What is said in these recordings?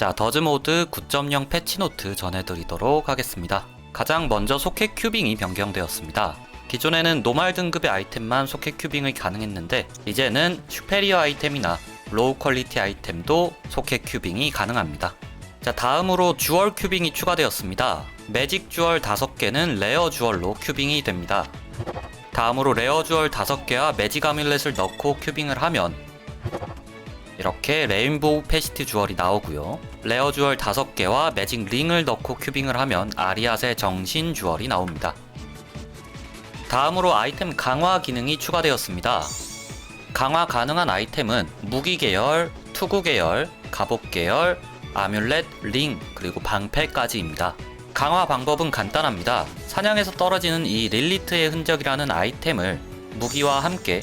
자, 더즈 모드 9.0 패치노트 전해드리도록 하겠습니다. 가장 먼저 소켓 큐빙이 변경되었습니다. 기존에는 노말 등급의 아이템만 소켓 큐빙이 가능했는데 이제는 슈페리어 아이템이나 로우 퀄리티 아이템도 소켓 큐빙이 가능합니다. 자, 다음으로 주얼 큐빙이 추가되었습니다. 매직 주얼 5개는 레어 주얼로 큐빙이 됩니다. 다음으로 레어 주얼 5개와 매직 아뮬렛을 넣고 큐빙을 하면 이렇게 레인보우 페시트 주얼이 나오고요. 레어 주얼 5개와 매직 링을 넣고 큐빙을 하면 아리아의 정신 주얼이 나옵니다. 다음으로 아이템 강화 기능이 추가되었습니다. 강화 가능한 아이템은 무기 계열, 투구 계열, 갑옷 계열, 아뮬렛, 링, 그리고 방패까지입니다. 강화 방법은 간단합니다. 사냥에서 떨어지는 이 릴리트의 흔적이라는 아이템을 무기와 함께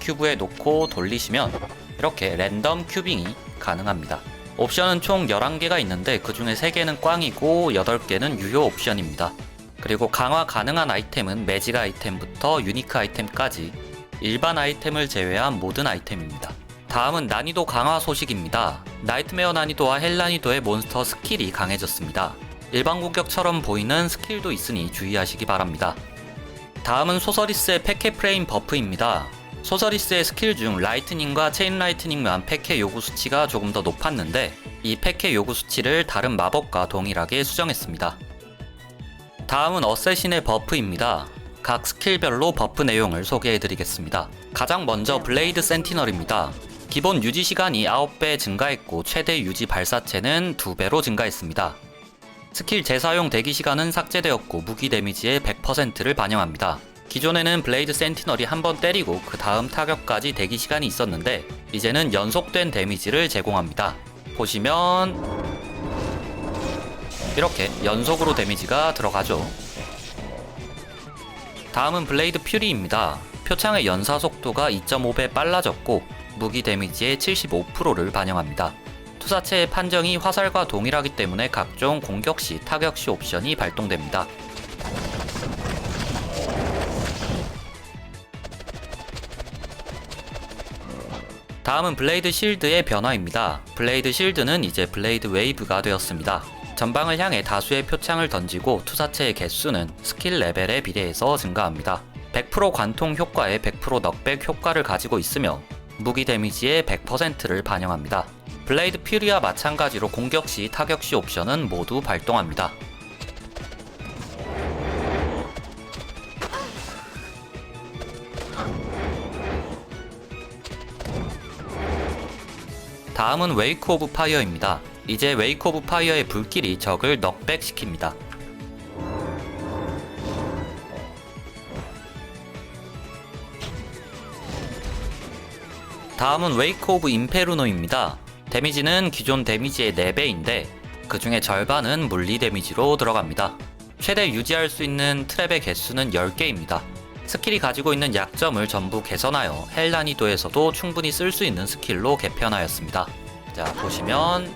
큐브에 놓고 돌리시면 이렇게 랜덤 큐빙이 가능합니다. 옵션은 총 11개가 있는데 그 중에 3개는 꽝이고 8개는 유효 옵션입니다. 그리고 강화 가능한 아이템은 매직 아이템부터 유니크 아이템까지 일반 아이템을 제외한 모든 아이템입니다. 다음은 난이도 강화 소식입니다. 나이트메어 난이도와 헬 난이도의 몬스터 스킬이 강해졌습니다. 일반 공격처럼 보이는 스킬도 있으니 주의하시기 바랍니다. 다음은 소서리스의 패케 프레임 버프입니다. 소서리스의 스킬 중 라이트닝과 체인 라이트닝만 패케 요구 수치가 조금 더 높았는데 이 패케 요구 수치를 다른 마법과 동일하게 수정했습니다. 다음은 어쌔신의 버프입니다. 각 스킬별로 버프 내용을 소개해드리겠습니다. 가장 먼저 블레이드 센티널입니다. 기본 유지 시간이 9배 증가했고 최대 유지 발사체는 2배로 증가했습니다. 스킬 재사용 대기 시간은 삭제되었고 무기 데미지의 100%를 반영합니다. 기존에는 블레이드 센티널이 한 번 때리고 그 다음 타격까지 대기 시간이 있었는데 이제는 연속된 데미지를 제공합니다. 보시면 이렇게 연속으로 데미지가 들어가죠. 다음은 블레이드 퓨리입니다. 표창의 연사 속도가 2.5배 빨라졌고 무기 데미지의 75%를 반영합니다. 투사체의 판정이 화살과 동일하기 때문에 각종 공격 시, 타격 시 옵션이 발동됩니다. 다음은 블레이드 실드의 변화입니다. 블레이드 실드는 이제 블레이드 웨이브가 되었습니다. 전방을 향해 다수의 표창을 던지고 투사체의 개수는 스킬 레벨에 비례해서 증가합니다. 100% 관통 효과에 100% 넉백 효과를 가지고 있으며 무기 데미지의 100%를 반영합니다. 블레이드 퓨리와 마찬가지로 공격 시, 타격 시 옵션은 모두 발동합니다. 다음은 웨이크 오브 파이어입니다. 이제 웨이크 오브 파이어의 불길이 적을 넉백시킵니다. 다음은 웨이크 오브 임페르노입니다. 데미지는 기존 데미지의 4배인데 그 중에 절반은 물리 데미지로 들어갑니다. 최대 유지할 수 있는 트랩의 개수는 10개입니다. 스킬이 가지고 있는 약점을 전부 개선하여 헬 난이도에서도 충분히 쓸 수 있는 스킬로 개편하였습니다. 자, 보시면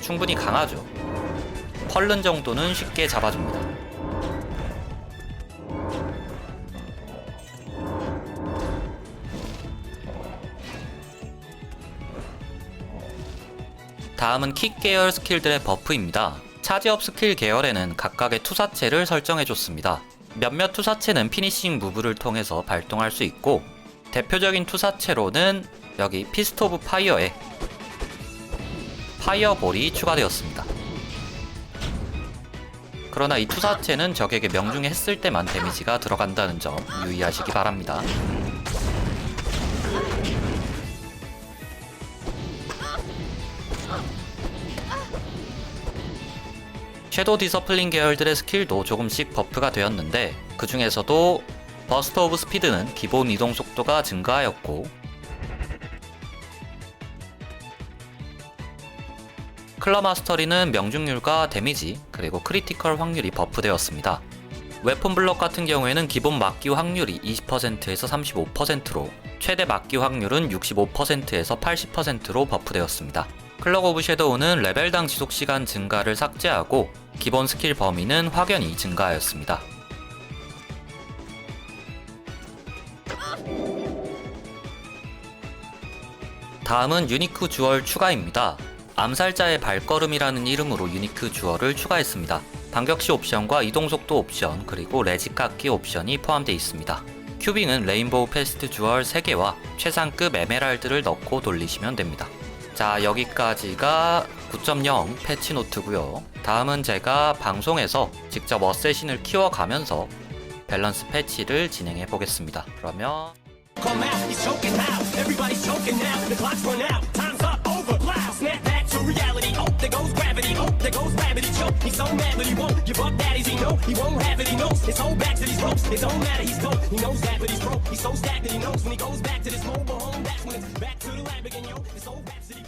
충분히 강하죠. 펄른 정도는 쉽게 잡아줍니다. 다음은 킥 계열 스킬들의 버프입니다. 차지업 스킬 계열에는 각각의 투사체를 설정해줬습니다. 몇몇 투사체는 피니싱 무브를 통해서 발동할 수 있고 대표적인 투사체로는 여기 피스트 오브 파이어에 파이어볼이 추가되었습니다. 그러나 이 투사체는 적에게 명중에 했을 때만 데미지가 들어간다는 점 유의하시기 바랍니다. 섀도우 디서플링 계열들의 스킬도 조금씩 버프가 되었는데 그 중에서도 버스트 오브 스피드는 기본 이동 속도가 증가하였고 클러 마스터리는 명중률과 데미지 그리고 크리티컬 확률이 버프되었습니다. 웨폰 블럭 같은 경우에는 기본 막기 확률이 20%에서 35%로 최대 막기 확률은 65%에서 80%로 버프되었습니다. 클럭 오브 섀도우는 레벨당 지속시간 증가를 삭제하고 기본 스킬 범위는 확연히 증가하였습니다. 다음은 유니크 주얼 추가입니다. 암살자의 발걸음이라는 이름으로 유니크 주얼을 추가했습니다. 반격시 옵션과 이동속도 옵션 그리고 레지 깎기 옵션이 포함되어 있습니다. 큐빙은 레인보우 패스트 주얼 3개와 최상급 에메랄드를 넣고 돌리시면 됩니다. 자 여기까지가 9.0 패치 노트고요. 다음은 제가 방송에서 직접 어쌔신을 키워가면서 밸런스 패치를 진행해 보겠습니다. 그러면. Oh. Oh. He's so mad, but he won't give up. Is he know he won't have it. He knows his whole back to these ropes. It don't matter. He's cold. He knows that, but he's broke. He's so stacked that he knows when he goes back to this mobile home. That's when it's back to the lab again, yo. This whole rhapsody.